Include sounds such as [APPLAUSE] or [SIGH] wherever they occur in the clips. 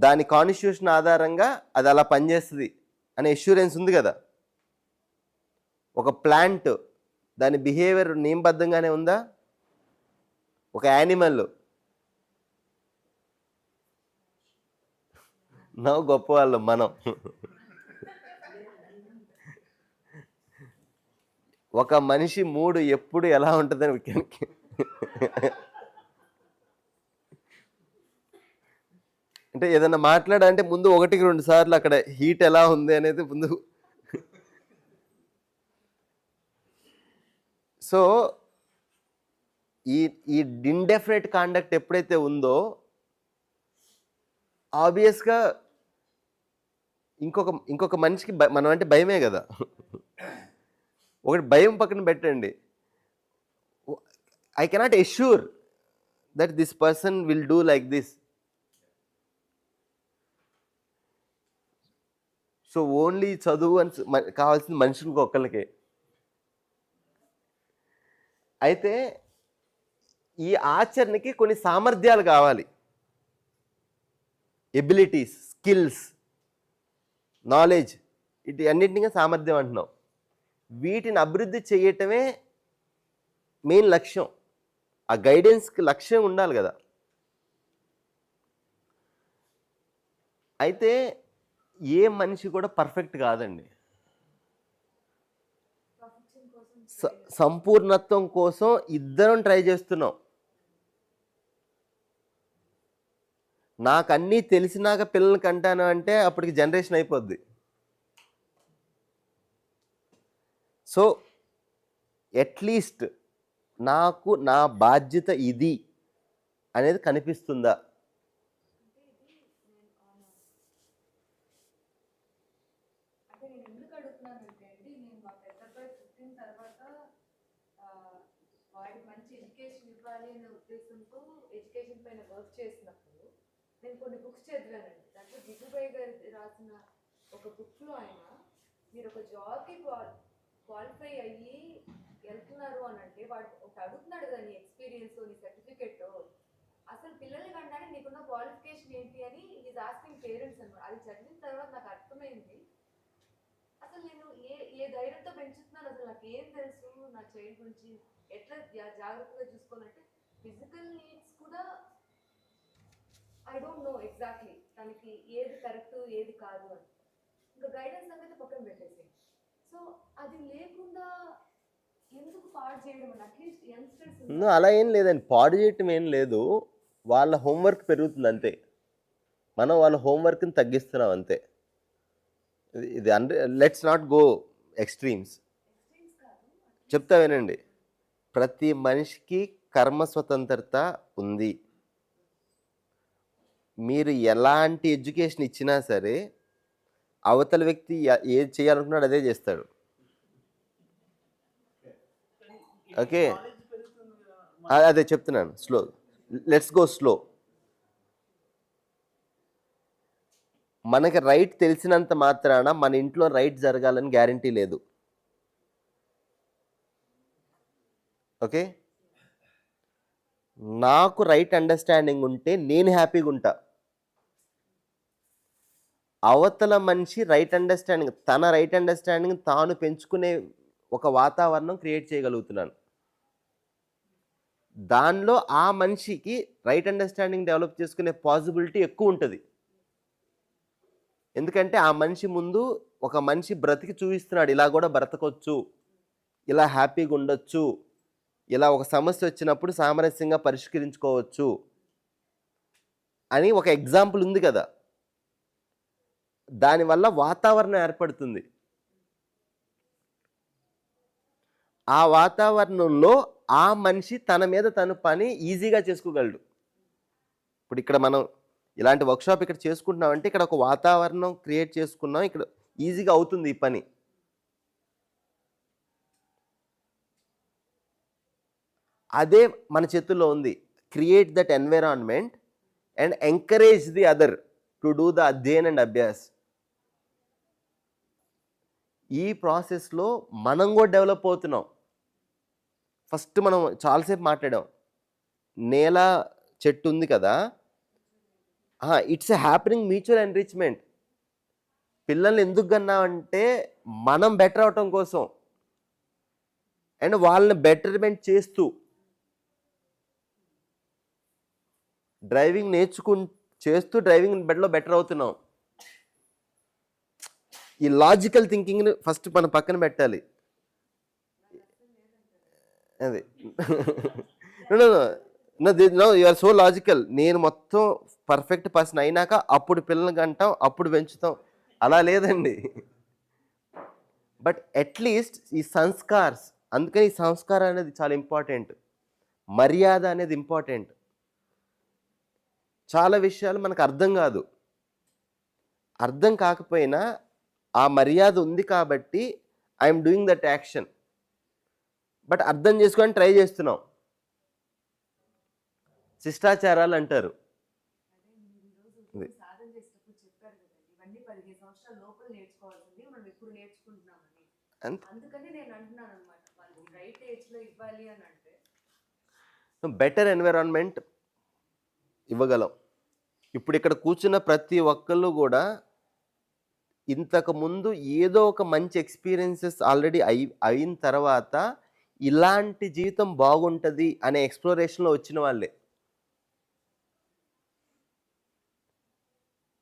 దాని కాన్స్టిట్యూషన్ ఆధారంగా అది అలా పనిచేస్తుంది అనే ఎష్యూరెన్స్ ఉంది కదా. ఒక ప్లాంట్ దాని బిహేవియర్ నియమబద్ధంగానే ఉందా? ఒక యానిమల్ నవ్వు గొప్ప వాళ్ళం మనం. ఒక మనిషి మూడు ఎప్పుడు ఎలా ఉంటుందని విజ్ఞానికి అంటే ఏదన్నా మాట్లాడాలంటే ముందు ఒకటికి రెండు సార్లు అక్కడ హీట్ ఎలా ఉంది అనేది ముందు. సో ఈ ఈ ఇండెఫినెట్ కాండక్ట్ ఎప్పుడైతే ఉందో ఆబ్వియస్గా ఇంకొక ఇంకొక మనిషికి మనం అంటే భయమే కదా. ఒకటి భయం పక్కన పెట్టండి. I cannot assure that this person will do like this so only చదువు అని కావాల్సింది మనుషులకు ఒక్కళ్ళకే. అయితే ఈ ఆచరణకి కొన్ని సామర్థ్యాలు కావాలి. ఎబిలిటీస్ స్కిల్స్ నాలెడ్జ్ ఇటు అన్నింటినీ సామర్థ్యం అంటున్నాం. వీటిని అభివృద్ధి చేయటమే మెయిన్ లక్ష్యం. ఆ గైడెన్స్కి లక్ష్యం ఉండాలి కదా. అయితే ఏ మనిషి కూడా పర్ఫెక్ట్ కాదండి. స- సంపూర్ణత్వం కోసం ఇద్దరం ట్రై చేస్తున్నాం. నాకు అన్నీ తెలిసినాక పిల్లలకి అంటాను అంటే అప్పటికి జనరేషన్ అయిపోద్ది. సో అట్లీస్ట్ నాకు నా బాధ్యత ఇది అనేది కనిపిస్తుందా అంటే నేను ఎందుకు అడుగుతున్నానంటే అండి నేను మా పెద్ద అబ్బాయి పుట్టిన తర్వాత ఆ, వాడికి మంచి ఎడ్యుకేషన్ ఇవ్వాలి అనే ఉద్దేశంతో ఎడ్యుకేషన్ పైన వర్క్ చేసినప్పుడు నేను కొన్ని బుక్స్ చదివానండి. దాంట్లో దిగుబాయి గారి రాసిన ఒక బుక్లో ఆయన మీరు ఒక జాబ్కి క్వాలిఫై అయ్యి వెళ్తున్నారు అని అంటే వాడు ఒక అడుగుతున్నాడు కదా నీ ఎక్స్పీరియన్స్ నీ సర్టిఫికెట్ అసలు పిల్లల్ని కంటే నీకున్న క్వాలిఫికేషన్ ఏంటి అని ఈజ్ ఆస్కింగ్ పేరెంట్స్ అన్నమాట. అది చదివిన తర్వాత నాకు అర్థమైంది. అసలు నేను ఏ ఏ ధైర్యంతో నాకు ఏం తెలుసు నా చైల్డ్ గురించి ఎట్లా జాగ్రత్తగా చూసుకోవాలంటే ఫిజికల్ నీడ్స్ కూడా ఐ డోంట్ నో ఎగ్జాక్ట్లీ తనకి ఏది కరెక్ట్ ఏది కాదు అని. ఇంకా గైడెన్స్ అనేది పక్కన పెట్టేసి సో అది లేకుండా ఎందుకు పాడు చేయడం అని? అట్లీస్ట్ యంగ్స్టర్స్ అలా ఏం లేదండి. పాడు చేయటం ఏం లేదు. వాళ్ళ హోంవర్క్ పెరుగుతుంది అంతే. మనం వాళ్ళ హోంవర్క్ని తగ్గిస్తున్నాం అంతే. ఇది- ఇది లెట్స్ నాట్ గో ఎక్స్ట్రీమ్స్ చెప్తా వినండి. ప్రతి మనిషికి కర్మ స్వతంత్రత ఉంది. మీరు ఎలాంటి ఎడ్యుకేషన్ ఇచ్చినా సరే అవతల వ్యక్తి ఏది చేయాలనుకున్నాడు అదే చేస్తాడు. ఓకే? అదే చెప్తున్నాను స్లో. Let's go slow. మనకి రైట్ తెలిసినంత మాత్రాన మన ఇంట్లో రైట్ జరగాలని గ్యారంటీ లేదు. ఓకే? నాకు రైట్ అండర్స్టాండింగ్ ఉంటే నేను హ్యాపీగా ఉంటా. అవతల మనిషి రైట్ అండర్స్టాండింగ్ తన రైట్ అండర్స్టాండింగ్ తాను పెంచుకునే ఒక వాతావరణం క్రియేట్ చేయగలుగుతున్నాను. దానిలో ఆ మనిషికి రైట్ అండర్స్టాండింగ్ డెవలప్ చేసుకునే పాసిబిలిటీ ఎక్కువ ఉంటుంది. ఎందుకంటే ఆ మనిషి ముందు ఒక మనిషి బ్రతికి చూపిస్తున్నాడు ఇలా కూడా బ్రతకొచ్చు ఇలా హ్యాపీగా ఉండొచ్చు. ఇలా ఒక సమస్య వచ్చినప్పుడు సామరస్యంగా పరిష్కరించుకోవచ్చు అని ఒక ఎగ్జాంపుల్ ఉంది కదా. దానివల్ల వాతావరణం ఏర్పడుతుంది. ఆ వాతావరణంలో ఆ మనిషి తన మీద తన పని ఈజీగా చేసుకోగలడు. ఇప్పుడు ఇక్కడ మనం ఇలాంటి వర్క్షాప్ ఇక్కడ చేసుకుంటున్నామంటే ఇక్కడ ఒక వాతావరణం క్రియేట్ చేసుకున్నాం. ఇక్కడ ఈజీగా అవుతుంది ఈ పని. అదే మన చేతుల్లో ఉంది. Create that environment and encourage the other to do the అధ్యయన్ and Abhyas. ఈ ప్రాసెస్లో మనం కూడా డెవలప్ అవుతున్నాం. ఫస్ట్ మనం చాలాసేపు మాట్లాడాం. నేల చెట్టు ఉంది కదా? It's a happening mutual enrichment పిల్లల్ని ఎందుకు కన్నామంటే మనం బెటర్ అవటం కోసం. అండ్ వాళ్ళని బెటర్మెంట్ చేస్తూ డ్రైవింగ్ నేర్చుకు చేస్తూ డ్రైవింగ్ బెడ్లో బెటర్ అవుతున్నాం. ఈ లాజికల్ థింకింగ్ని ఫస్ట్ మనం పక్కన పెట్టాలి. అది. [LAUGHS] No you are so logical. నేను మొత్తం పర్ఫెక్ట్ పర్సన్ అయినాక అప్పుడు పిల్లల్ని కంటాం అప్పుడు పెంచుతాం. అలా లేదండి. బట్ అట్లీస్ట్ ఈ సంస్కార్స్ అందుకని ఈ సంస్కారం అనేది చాలా ఇంపార్టెంట్. మర్యాద అనేది ఇంపార్టెంట్. చాలా విషయాలు మనకు అర్థం కాదు. అర్థం కాకపోయినా ఆ మర్యాద ఉంది కాబట్టి I'm doing that action. But అర్థం చేసుకొని ట్రై చేస్తున్నాం. శిష్టాచారాలు అంటారు. బెటర్ ఎన్విరాన్మెంట్ ఇవ్వగలం. ఇప్పుడు ఇక్కడ కూర్చున్న ప్రతి ఒక్కళ్ళు కూడా ఇంతకు ముందు ఏదో ఒక మంచి ఎక్స్పీరియన్సెస్ ఆల్రెడీ అయి అయిన తర్వాత ఇలాంటి జీవితం బాగుంటుంది అనే ఎక్స్ప్లోరేషన్లో వచ్చిన వాళ్ళే.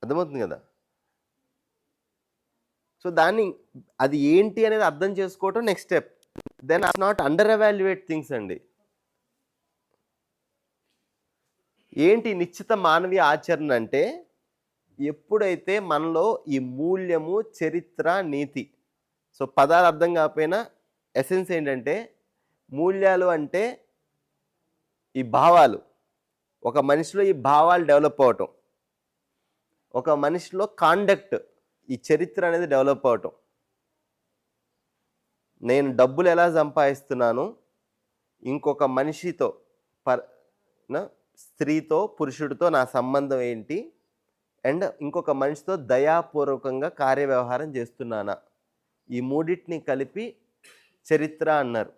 అర్థమవుతుంది కదా? సో దాన్ని అది ఏంటి అనేది అర్థం చేసుకోవటం next step then not under evaluate things అండి. ఏంటి నిశ్చిత మానవీయ ఆచరణ అంటే? ఎప్పుడైతే మనలో ఈ మూల్యము చరిత్ర నీతి సో పదాలు అర్థం కాకపోయినా ఎసెన్స్ ఏంటంటే మూల్యాలు అంటే ఈ భావాలు. ఒక మనిషిలో ఈ భావాలు డెవలప్ అవటం. ఒక మనిషిలో కాండక్ట్ ఈ చరిత్ర అనేది డెవలప్ అవటం. నేను డబ్బులు ఎలా సంపాదిస్తున్నాను? ఇంకొక మనిషితో పర్ నా స్త్రీతో పురుషుడితో నా సంబంధం ఏంటి? అండ్ ఇంకొక మనిషితో దయాపూర్వకంగా కార్యవ్యవహారం చేస్తున్నానా? ఈ మూడింటిని కలిపి చరిత్ర అన్నారు.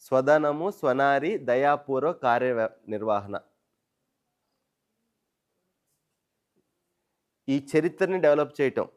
స్వధనము స్వనారి దయాపూర్వ కార్య నిర్వహణ. ఈ చరిత్రని డెవలప్ చేయటం.